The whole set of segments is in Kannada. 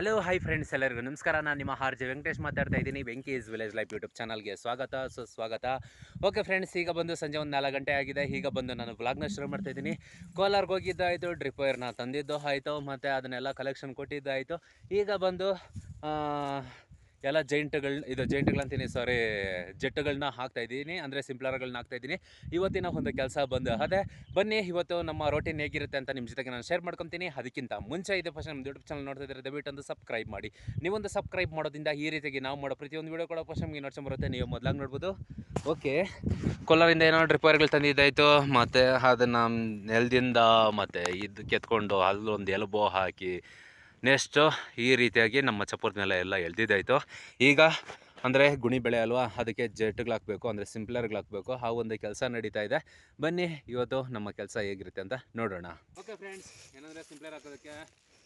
ಹಲೋ ಹೈ ಫ್ರೆಂಡ್ಸ್ ಎಲ್ಲರಿಗೂ ನಮಸ್ಕಾರ. ನಾನು ನಿಮ್ಮ ಆರ್ ಜೆ ವೆಂಕಟೇಶ್ ಮಾತಾಡ್ತಾ ಇದ್ದೀನಿ. ವೆಂಕೀಸ್ ವಿಲೇಜ್ ಲೈಫ್ ಯೂಟ್ಯೂಬ್ ಚಾನಲ್ಗೆ ಸ್ವಾಗತ. ಸುಸ್ವಾಗತ ಓಕೆ ಫ್ರೆಂಡ್ಸ್ ಈಗ ಬಂದು ಸಂಜೆ ಒಂದು ನಾಲ್ಕು ಗಂಟೆ ಆಗಿದೆ. ಈಗ ಬಂದು ನಾನು ಬ್ಲಾಗ್ನ ಶುರು ಮಾಡ್ತಾ ಇದ್ದೀನಿ. ಕೋಲಾರ್ಗೆ ಹೋಗಿದ್ದಾಯಿತು ಡ್ರಿಪ್ ವೈರ್ನ ತಂದಿದ್ದು ಆಯಿತು, ಮತ್ತು ಅದನ್ನೆಲ್ಲ ಕಲೆಕ್ಷನ್ ಕೊಟ್ಟಿದ್ದಾಯಿತು. ಈಗ ಬಂದು ಎಲ್ಲ ಜೈಂಟ್ಗಳು, ಇದು ಜೈಂಟ್ಗಳಂತೀನಿ ಸಾರಿ ಜೆಟ್ಗಳನ್ನ ಹಾಕ್ತಾ ಇದ್ದೀನಿ, ಅಂದರೆ ಸಿಂಪ್ಲರ್ಗಳನ್ನ ಹಾಕ್ತಾ ಇದ್ದೀನಿ. ಇವತ್ತಿನ ಒಂದು ಕೆಲಸ ಬಂದು ಅದೇ, ಬನ್ನಿ, ಇವತ್ತು ನಮ್ಮ ರೋಟೀನ್ ಹೇಗಿರುತ್ತೆ ಅಂತ ನಿಮ್ಮ ಜೊತೆಗೆ ನಾನು ಶೇರ್ ಮಾಡ್ಕೊತೀನಿ. ಅದಕ್ಕಿಂತ ಮುಂಚೆ ಇದೆ ಫಸ್ಟ್ ನಮ್ಮ ಯೂಟ್ಯೂಬ್ ಚಾನಲ್ ನೋಡ್ತಾ ಇದ್ದಾರೆ ದಯವಿಟ್ಟು ಒಂದು ಸಬ್ಸ್ಕ್ರೈಬ್ ಮಾಡಿ. ನೀವೊಂದು ಸಬ್ಸ್ಕ್ರೈಬ್ ಮಾಡೋದ್ರಿಂದ ಈ ರೀತಿಯಾಗಿ ನಾವು ಮಾಡೋ ಪ್ರತಿಯೊಂದು ವೀಡಿಯೋ ಕೂಡ ಫಸ್ಟ್ ನಮಗೆ ನೋಡ್ಸೋ ಬರುತ್ತೆ. ನೀವು ಮೊದಲಾಗಿ ನೋಡ್ಬೋದು. ಓಕೆ ಕೋಲಾರಿಂದ ಏನೋ ರಿಪೇರ್ಗಳು ತಂದಿದ್ದಾಯಿತು? ಮತ್ತು ಅದನ್ನು ನೆಲದಿಂದ ಮತ್ತು ಇದು ಕೆತ್ಕೊಂಡು ಅಲ್ಲೊಂದು ಎಲ್ಬೋ ಹಾಕಿ ನೆಕ್ಸ್ಟು ಈ ರೀತಿಯಾಗಿ ನಮ್ಮ ಚಪ್ಪರ್ನೆಲ್ಲ ಎಲ್ಲ ಎಳ್ದಿದ್ದಾಯಿತು. ಈಗ ಅಂದರೆ ಗುಣಿ ಬೆಳೆ ಅಲ್ವಾ, ಅದಕ್ಕೆ ಜೆಟ್ಗಳು ಹಾಕಬೇಕು, ಅಂದರೆ ಸಿಂಪ್ಲರ್ಗಳು ಹಾಕಬೇಕು, ಆ ಒಂದು ಕೆಲಸ ನಡೀತಾ ಇದೆ. ಬನ್ನಿ, ಇವತ್ತು ನಮ್ಮ ಕೆಲಸ ಹೇಗಿರುತ್ತೆ ಅಂತ ನೋಡೋಣ. ಓಕೆ ಫ್ರೆಂಡ್ಸ್, ಏನಂದರೆ ಸಿಂಪ್ಲರ್ ಹಾಕೋದಕ್ಕೆ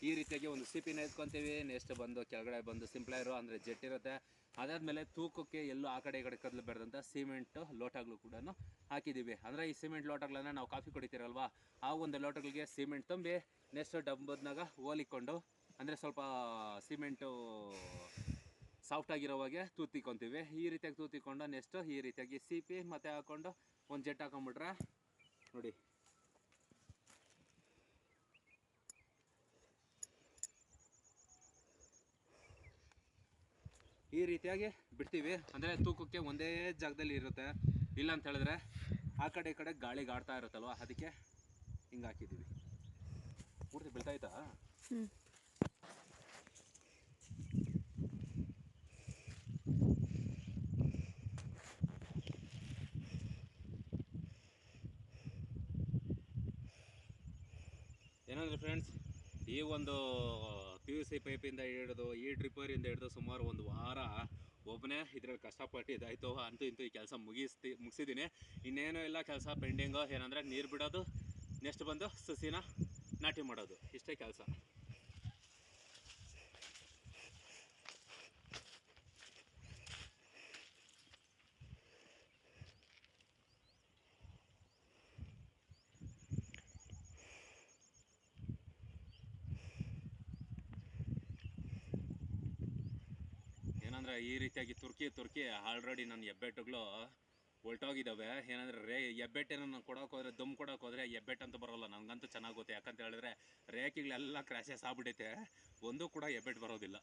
ಈ ರೀತಿಯಾಗಿ ಒಂದು ಸಿಪಿನ ಎತ್ಕೊತೀವಿ. ನೆಕ್ಸ್ಟ್ ಬಂದು ಕೆಳಗಡೆ ಬಂದು ಸಿಂಪ್ಲರು, ಅಂದರೆ ಜೆಟ್ ಇರುತ್ತೆ. ಅದಾದಮೇಲೆ ತೂಕಕ್ಕೆ ಎಲ್ಲೂ ಆ ಕಡೆ ಈ ಕಡೆ ಕದಲು ಬೆಳೆದಂಥ ಸಿಮೆಂಟು ಲೋಟಗಳು ಕೂಡ ಹಾಕಿದ್ದೀವಿ. ಅಂದರೆ ಈ ಸಿಮೆಂಟ್ ಲೋಟಗಳನ್ನ ನಾವು ಕಾಫಿ ಕುಡಿತೀರಲ್ವಾ, ಆ ಒಂದು ಲೋಟಗಳಿಗೆ ಸಿಮೆಂಟ್ ತುಂಬಿ ನೆಕ್ಸ್ಟ್ ಡಬ್ಬದ್ನಾಗ ಓಲಿಕೊಂಡು ಅಂದರೆ ಸ್ವಲ್ಪ ಸಿಮೆಂಟು ಸಾಫ್ಟ್ ಆಗಿರೋವಾಗೆ ತೂತಿಕೊಂತೀವಿ. ಈ ರೀತಿಯಾಗಿ ತೂತಿಕೊಂಡು ನೆಕ್ಸ್ಟು ಈ ರೀತಿಯಾಗಿ ಸಿಪಿ ಮತ್ತೆ ಹಾಕ್ಕೊಂಡು ಒಂದು ಜೆಟ್ ಹಾಕೊಂಡ್ಬಿಟ್ರೆ ನೋಡಿ. ಈ ರೀತಿಯಾಗಿ ಬಿಡ್ತೀವಿ. ಅಂದರೆ ತೂಕಕ್ಕೆ ಒಂದೇ ಜಾಗದಲ್ಲಿ ಇರುತ್ತೆ. ಇಲ್ಲ ಅಂತ ಹೇಳಿದ್ರೆ ಆ ಕಡೆ ಈ ಕಡೆ ಗಾಳಿಗೆ ಆಡ್ತಾ ಇರುತ್ತಲ್ವ? ಅದಕ್ಕೆ ಹಿಂಗೆ ಹಾಕಿದ್ದೀವಿ. ಪೂರ್ತಿ ಬೀಳ್ತಾಯ್ತಾ ಫ್ರೆಂಡ್ಸ್ ಈ ಒಂದು ಪಿ ಯು ಸಿ ಪೈಪಿಂದ ಹಿಡಿದು, ಈ ಡ್ರಿಪ್ಪರಿಂದ ಹಿಡಿದು ಸುಮಾರು ಒಂದು ವಾರ ಒಬ್ಬನೇ ಇದ್ರಲ್ಲಿ ಕಷ್ಟಪಟ್ಟು ಇದಾಯಿತು. ಅಂತೂ ಇಂತೂ ಈ ಕೆಲಸ ಮುಗಿಸ್ತಿ ಮುಗಿಸಿದ್ದೀನಿ ಇನ್ನೇನು ಇಲ್ಲ ಕೆಲಸ ಪೆಂಡಿಂಗು ಏನಂದರೆ ನೀರು ಬಿಡೋದು ನೆಕ್ಸ್ಟ್ ಬಂದು ಸಸಿನ ನಾಟಿ ಮಾಡೋದು. ಇಷ್ಟೇ ಕೆಲಸ. ಏನಂದ್ರೆ ಈ ರೀತಿಯಾಗಿ ತುರ್ಕಿ ತುರ್ಕಿ ಆಲ್ರೆಡಿ ನನ್ನ ಹೆಬ್ಬೆಟ್ಟುಗಳು ಒಲ್ಟೋಗಿದ್ದಾವೆ ಏನಂದ್ರೆ ರೇ, ಹೆಬ್ಬೆಟ್ಟೇನೋ ನಾನು ಕೊಡೋಕೆ ಹೋದ್ರೆ, ದುಮ್ ಕೊಡೋಕೆ ಹೋದ್ರೆ ಹೆಬ್ಬೆಟ್ಟು ಅಂತ ಬರೋಲ್ಲ. ನನಗಂತೂ ಚೆನ್ನಾಗಿ ಯಾಕಂತ ಹೇಳಿದ್ರೆ ರೇಖೆಗಳೆಲ್ಲ ಕ್ರ್ಯಾಶಸ್ ಆಗ್ಬಿಟ್ಟೈತೆ ಒಂದು ಕೂಡ ಹೆಬ್ಬೆಟ್ಟು ಬರೋದಿಲ್ಲ.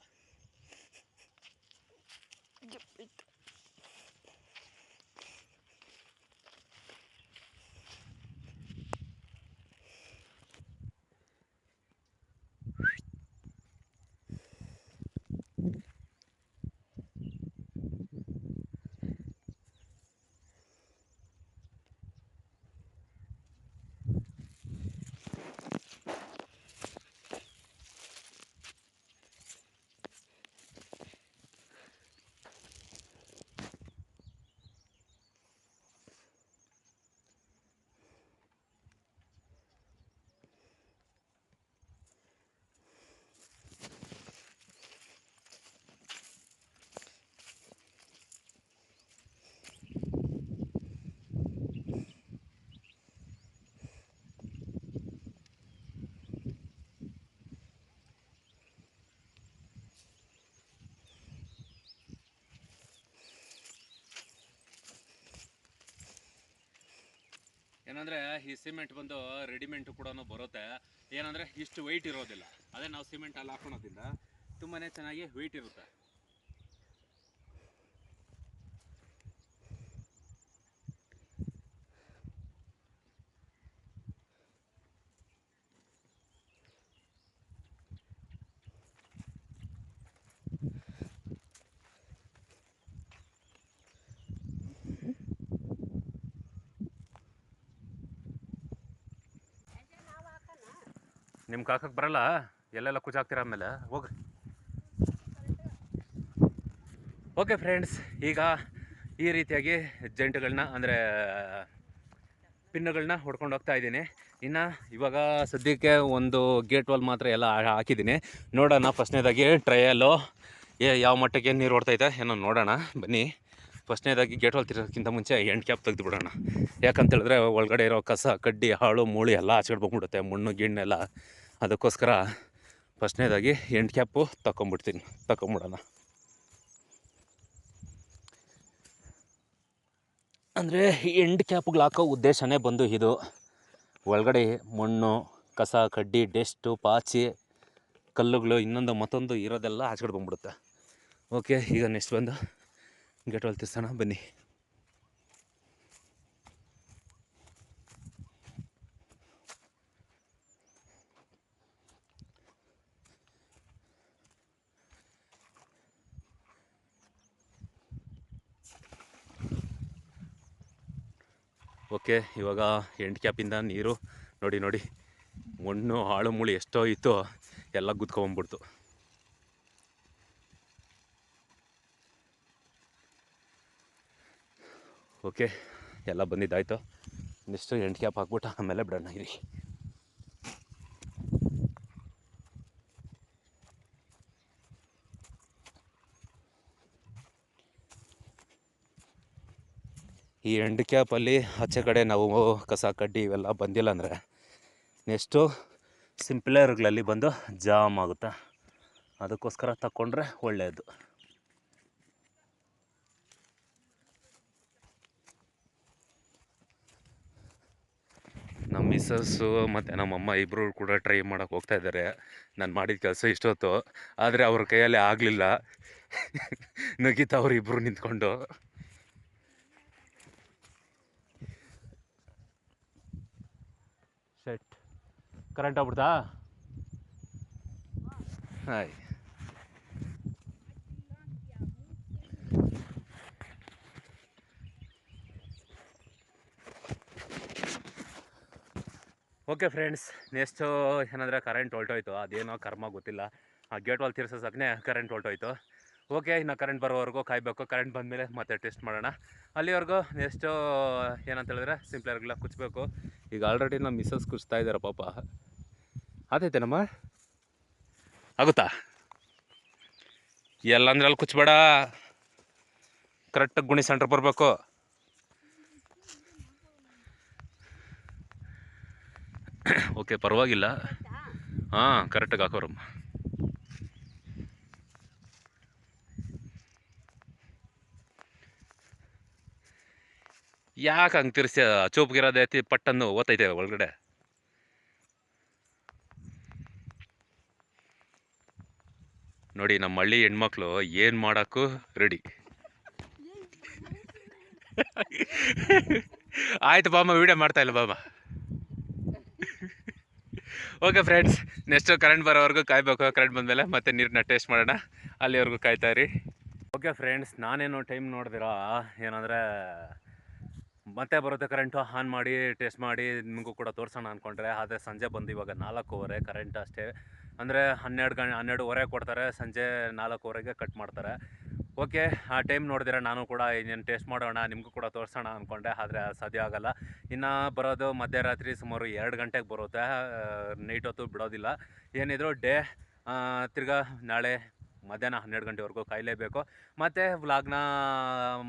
ಏನಂದ್ರೆ ಈ ಸಿಮೆಂಟ್ ಬಂದು ರೆಡಿಮೆಂಟ್ ಕೂಡ ಬರುತ್ತೆ. ಏನಂದ್ರೆ ಇಷ್ಟು ವೆಯ್ಟ್ ಇರೋದಿಲ್ಲ. ಅದೇ ನಾವು ಸಿಮೆಂಟ್ ಅಲ್ಲಿ ಹಾಕೊಳೋದ್ರಿಂದ ತುಂಬಾನೇ ಚೆನ್ನಾಗಿ ವೆಯ್ಟ್ ಇರುತ್ತೆ. ನಿಮ್ಮ ಕಾಕಕ್ಕೆ ಬರಲ್ಲ? ಎಲ್ಲೆಲ್ಲ ಕುಚಾಕ್ತೀರ ಆಮೇಲೆ ಹೋಗ್ರಿ. ಓಕೆ ಫ್ರೆಂಡ್ಸ್ ಈಗ ಈ ರೀತಿಯಾಗಿ ಜಂಟುಗಳನ್ನ, ಅಂದರೆ, ಪಿನ್ನುಗಳನ್ನ ಹೊಡ್ಕೊಂಡು ಹೋಗ್ತಾ ಇದ್ದೀನಿ. ಇನ್ನು ಇವಾಗ ಸದ್ಯಕ್ಕೆ ಒಂದು ಗೇಟ್ ವಾಲ್ ಮಾತ್ರ ಎಲ್ಲ ಹಾಕಿದ್ದೀನಿ. ನೋಡೋಣ ಫಸ್ಟ್ನೇದಾಗಿ ಟ್ರಯಲ್ಲು ಏ, ಯಾವ ಮಟ್ಟಕ್ಕೆ ನೀರು ಹೊಡ್ತೈತೆ ಏನೋ ನೋಡೋಣ. ಬನ್ನಿ. ಫಸ್ಟ್ನೇದಾಗಿ ಗೇಟ್ ವಾಲ್ ತಿರೋಕ್ಕಿಂತ ಮುಂಚೆ ಎಂಡ್ ಕ್ಯಾಪ್ ತೆಗೆದು ಬಿಡೋಣ ಯಾಕಂತ ಹೇಳಿದ್ರೆ ಒಳಗಡೆ ಇರೋ ಕಸ, ಕಡ್ಡಿ, ಹಾಳು, ಮೂಳಿ ಎಲ್ಲ ಆಚೆಗಡೆ ಬಂದ್ಬಿಡುತ್ತೆ. ಮಣ್ಣು, ಗಿಣ್ಣೆಲ್ಲ. ಅದಕ್ಕೋಸ್ಕರ ಫಸ್ಟ್ನೇದಾಗಿ ಎಂಡ್ ಕ್ಯಾಪು ತಗೊಂಬಿಡ್ತೀನಿ ತಗೊಂಬಿಡೋಣ ಅಂದರೆ ಎಂಡ್ ಕ್ಯಾಪ್ಗಳು ಹಾಕೋ ಉದ್ದೇಶನೇ ಬಂದು ಇದು. ಒಳಗಡೆ ಮಣ್ಣು, ಕಸ, ಕಡ್ಡಿ, ಡೆಸ್ಟು, ಪಾಚಿ, ಕಲ್ಲುಗಳು, ಇನ್ನೊಂದು ಮತ್ತೊಂದು ಇರೋದೆಲ್ಲ ಆಚೆಗಡೆ ಬಂದ್ಬಿಡುತ್ತೆ ಓಕೆ, ಈಗ ನೆಕ್ಸ್ಟ್ ಬಂದು ಗೇಟ್ ಹೊಲ್ತಿಸೋಣ ಬನ್ನಿ. ಓಕೆ, ಇವಾಗ ಎಂಡ್ ಕ್ಯಾಪಿಂದ ನೀರು ನೋಡಿ ನೋಡಿ. ಮಣ್ಣು, ಹಾಳು, ಮುಳು ಎಷ್ಟೋ ಇತ್ತು, ಎಲ್ಲ ಗುದ್ಕೊಂಬಂದ್ಬಿಡ್ತು ಓಕೆ, ಎಲ್ಲ ಬಂದಿದ್ದಾಯ್ತು. ನೆಕ್ಸ್ಟು ಎಂಡ್ ಕ್ಯಾಪ್ ಹಾಕ್ಬಿಟ್ಟು ಆಮೇಲೆ ಬಿಡೋಣ ಇರಿ ಈ ಎಂಡ್ ಕ್ಯಾಪಲ್ಲಿ ಆಚೆ ಕಡೆ ನಾವು ಕಸ ಕಡ್ಡಿ ಇವೆಲ್ಲ ಬಂದಿಲ್ಲ ಅಂದರೆ ನೆಕ್ಸ್ಟು ಸಿಂಪ್ಲರ್ಗಳಲ್ಲಿ ಬಂದು ಜಾಮ್ ಆಗುತ್ತೆ. ಅದಕ್ಕೋಸ್ಕರ ತಗೊಂಡ್ರೆ ಒಳ್ಳೆಯದು ನಮ್ಮ ಮಿಸ್ಸಸ್ಸು ಮತ್ತು ನಮ್ಮಮ್ಮ ಇಬ್ಬರು ಕೂಡ ಟ್ರೈ ಮಾಡೋಕೆ ಹೋಗ್ತಾ ಇದ್ದಾರೆ ನಾನು ಮಾಡಿದ ಕೆಲಸ ಇಷ್ಟೊತ್ತು. ಆದರೆ ಅವ್ರ ಕೈಯಲ್ಲಿ ಆಗಲಿಲ್ಲ. ನಗಿತಾ ಅವರಿಬ್ಬರು ನಿಂತ್ಕೊಂಡು. ಕರೆಂಟ್ ಆಗ್ಬಿಡ್ತಾ? ಹಾಯ್. ಓಕೆ ಫ್ರೆಂಡ್ಸ್ ನೆಕ್ಸ್ಟು ಏನಂದರೆ ಕರೆಂಟ್ ಹೊಲ್ಟೋಯ್ತು? ಅದೇನೋ ಕರ್ಮ ಗೊತ್ತಿಲ್ಲ. ಆ ಗೇಟ್ ವಾಲ್ ತೀರ್ಸೋಸಕ್ಕೇ ಕರೆಂಟ್ ಹೊಲ್ಟೋಯ್ತು? ಓಕೆ ಇನ್ನು ಕರೆಂಟ್ ಬರೋವರೆಗೂ ಕಾಯಬೇಕು. ಕರೆಂಟ್ ಬಂದಮೇಲೆ ಮತ್ತೆ ಟೆಸ್ಟ್ ಮಾಡೋಣ. ಅಲ್ಲಿವರೆಗೂ ನೆಕ್ಸ್ಟು ಏನಂತ ಹೇಳಿದ್ರೆ ಸಿಂಪ್ಲರ್ಗೆಲ್ಲ ಕುಚ್ಚಬೇಕು ಈಗ ಆಲ್ರೆಡಿ ನಮ್ಮ ಮಿಸ್ಸಸ್ ಕುಚ್ತಾ ಇದ್ದಾರೆ ಪಾಪ. ಆತೈತೇನಮ್ಮ ಆಗುತ್ತಾ? ಎಲ್ಲಂದ್ರೆ ಅಲ್ಲಿ ಕುಚ್ಚಬೇಡ ಕರೆಕ್ಟಾಗಿ ಗುಣಿ ಸೆಂಟ್ರ್ ಬರಬೇಕು. ಓಕೆ ಪರವಾಗಿಲ್ಲ. ಹಾಂ ಕರೆಕ್ಟಾಗಿ ಹಾಕೋರಮ್ಮ. ಯಾಕೆ ಹಂಗೆ ತಿರ್ಸಿ ಚೂಪ್ಗಿರೋದೆ ಎತ್ತಿ ಪಟ್ಟನ್ನು ಓತೈತೆ ಒಳಗಡೆ. ನೋಡಿ ನಮ್ಮ ಹಳ್ಳಿ ಹೆಣ್ಮಕ್ಳು ಏನು ಮಾಡೋಕ್ಕೂ ರೆಡಿ ಆಯ್ತು ಬಾಮ್ಮ ವಿಡಿಯೋ ಮಾಡ್ತಾ ಇಲ್ಲ ಬಾಮ ಓಕೆ ಫ್ರೆಂಡ್ಸ್ ನೆಕ್ಸ್ಟು ಕರೆಂಟ್ ಬರೋವರೆಗೂ ಕಾಯ್ಬೇಕು. ಕರೆಂಟ್ ಬಂದಮೇಲೆ ಮತ್ತೆ ನೀರನ್ನ ಟೇಸ್ಟ್ ಮಾಡೋಣ. ಅಲ್ಲಿವರೆಗೂ ಕಾಯ್ತಾ ಇರಿ. ಓಕೆ ಫ್ರೆಂಡ್ಸ್ ನಾನೇನು ಟೈಮ್ ನೋಡಿದಿರಾ? ಏನಂದರೆ, ಮತ್ತೆ ಬರುತ್ತೆ ಕರೆಂಟು ಆನ್ ಮಾಡಿ ಟೆಸ್ಟ್ ಮಾಡಿ, ನಿಮಗೂ ಕೂಡ ತೋರಿಸೋಣ ಅಂದ್ಕೊಂಡ್ರೆ ಆದರೆ ಸಂಜೆ ಬಂದು ಇವಾಗ ನಾಲ್ಕೂವರೆ ಕರೆಂಟ್ ಅಷ್ಟೇ. ಅಂದರೆ ಹನ್ನೆರಡು ಗಂಟೆ, ಹನ್ನೆರಡುವರೆ ಕೊಡ್ತಾರೆ, ಸಂಜೆ ನಾಲ್ಕೂವರೆಗೆ ಕಟ್ ಮಾಡ್ತಾರೆ. ಓಕೆ ಆ ಟೈಮ್ ನೋಡಿದ್ರೆ ನಾನು ಕೂಡ ಇನ್ನೇನು ಟೇಸ್ಟ್ ಮಾಡೋಣ, ನಿಮಗೂ ಕೂಡ ತೋರಿಸೋಣ ಅಂದ್ಕೊಂಡೆ ಆದರೆ ಸಾಧ್ಯ ಆಗೋಲ್ಲ. ಇನ್ನು ಬರೋದು ಮಧ್ಯರಾತ್ರಿ ಸುಮಾರು ಎರಡು ಗಂಟೆಗೆ ಬರುತ್ತೆ. ನೈಟ್ ಹೊತ್ತು ಬಿಡೋದಿಲ್ಲ. ಏನಿದ್ರು ಡೇ ತಿರ್ಗಾ ನಾಳೆ ಮಧ್ಯಾಹ್ನ ಹನ್ನೆರಡು ಗಂಟೆವರೆಗೂ ಕಾಯಲೇಬೇಕು. ಮತ್ತು ವ್ಲಾಗ್ನ,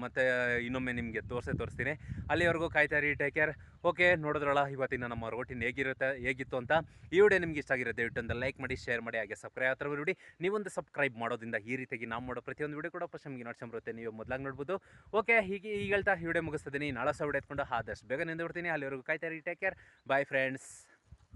ಮತ್ತು ಇನ್ನೊಮ್ಮೆ ನಿಮಗೆ ತೋರಿಸೇ ತೋರಿಸ್ತೀನಿ. ಅಲ್ಲಿವರೆಗೂ ಕಾಯ್ತಾ ಇರಿ ಟೇಕ್ ಕೇರ್ ಓಕೆ ನೋಡಿದ್ರಲ್ಲ, ಇವತ್ತಿನ ನಮ್ಮ ರೋಟಿನ್ ಹೇಗಿರುತ್ತೆ, ಹೇಗಿತ್ತು ಅಂತ. ಈ ವಿಡಿಯೋ ನಿಮ್ಗೆ ಇಷ್ಟ ಆಗಿರುತ್ತೆ ದಯವಿಟ್ಟು ಲೈಕ್ ಮಾಡಿ ಶೇರ್ ಮಾಡಿ, ಹಾಗೆ ಸಬ್ಸ್ಕ್ರೈಬ್ ಹತ್ರ ಬಿಡಿ ನೀವೊಂದು ಸಬ್ಸ್ಕ್ರೈಬ್ ಮಾಡೋದ್ರಿಂದ ಈ ರೀತಿಯಾಗಿ ನಾವು ಮಾಡೋ ಪ್ರತಿಯೊಂದು ವಿಡಿಯೋ ಕೂಡ ಫಸ್ಟ್ ನಿಮಗೆ ನೋಡ್ಸ್ಕೊಂಡ್ ಬರುತ್ತೆ. ನೀವು ಮೊದಲಾಗಿ ನೋಡ್ಬೋದು. ಓಕೆ ಹೀಗೆ ಈಗ ಹೇಳ್ತಾ ವಿಡಿಯೋ ಮುಗಿಸ್ತಿದ್ದೀನಿ ನಾಳೆ ವಿಡಿಯೋ ಎತ್ಕೊಂಡು ಆದಷ್ಟು ಬೇಗ ನಿಂದು ಬಿಡ್ತೀನಿ ಅಲ್ಲಿವರೆಗೂ ಕಾಯ್ತಾ ಟೇಕ್ ಕೇರ್ ಬಾಯ್ ಫ್ರೆಂಡ್ಸ್